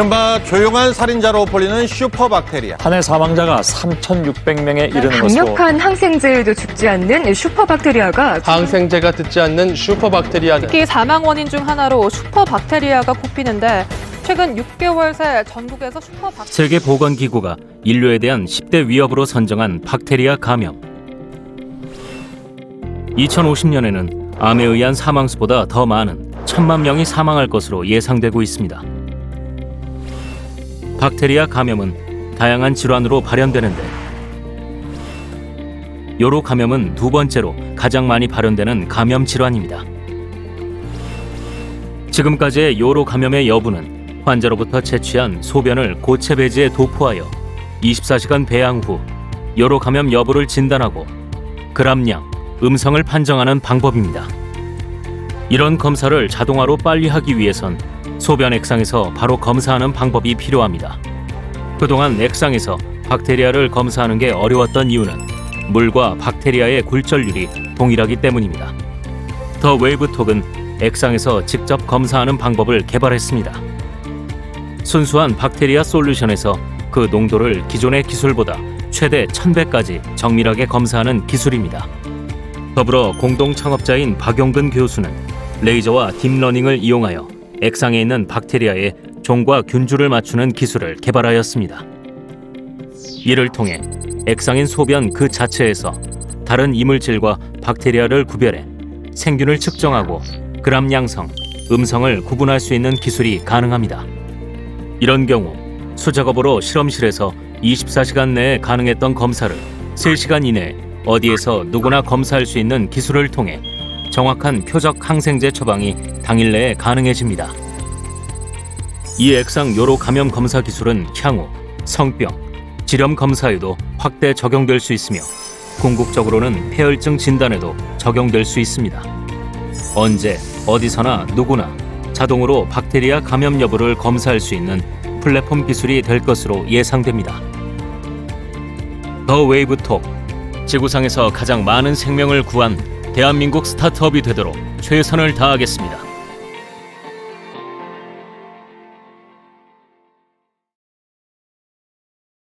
이른바 조용한 살인자로 불리는 슈퍼박테리아. 한 해 사망자가 3,600명에 이르는 것으로 강력한 항생제에도 죽지 않는 슈퍼박테리아가 항생제가 듣지 않는 슈퍼박테리아는 특히 사망 원인 중 하나로 슈퍼박테리아가 꼽히는데 최근 6개월 새 전국에서 슈퍼박 세계보건기구가 인류에 대한 10대 위협으로 선정한 박테리아 감염. 2050년에는 암에 의한 사망수보다 더 많은 천만 명이 사망할 것으로 예상되고 있습니다. 박테리아 감염은 다양한 질환으로 발현되는데 요로 감염은 두 번째로 가장 많이 발현되는 감염 질환입니다. 지금까지의 요로 감염의 여부는 환자로부터 채취한 소변을 고체 배지에 도포하여 24시간 배양 후 요로 감염 여부를 진단하고 그람량, 음성을 판정하는 방법입니다. 이런 검사를 자동화로 빨리 하기 위해선 소변 액상에서 바로 검사하는 방법이 필요합니다. 그동안 액상에서 박테리아를 검사하는 게 어려웠던 이유는 물과 박테리아의 굴절률이 동일하기 때문입니다. 더 웨이브톡은 액상에서 직접 검사하는 방법을 개발했습니다. 순수한 박테리아 솔루션에서 그 농도를 기존의 기술보다 최대 1000배까지 정밀하게 검사하는 기술입니다. 더불어 공동 창업자인 박용근 교수는 레이저와 딥러닝을 이용하여 액상에 있는 박테리아의 종과 균주를 맞추는 기술을 개발하였습니다. 이를 통해 액상인 소변 그 자체에서 다른 이물질과 박테리아를 구별해 생균을 측정하고 그람 양성, 음성을 구분할 수 있는 기술이 가능합니다. 이런 경우 수작업으로 실험실에서 24시간 내에 가능했던 검사를 3시간 이내에 어디에서 누구나 검사할 수 있는 기술을 통해 정확한 표적 항생제 처방이 당일 내에 가능해집니다. 이 액상 요로 감염 검사 기술은 향후 성병, 질염 검사에도 확대 적용될 수 있으며 궁극적으로는 폐혈증 진단에도 적용될 수 있습니다. 언제 어디서나 누구나 자동으로 박테리아 감염 여부를 검사할 수 있는 플랫폼 기술이 될 것으로 예상됩니다. 더 웨이브톡 지구상에서 가장 많은 생명을 구한 대한민국 스타트업이 되도록 최선을 다하겠습니다.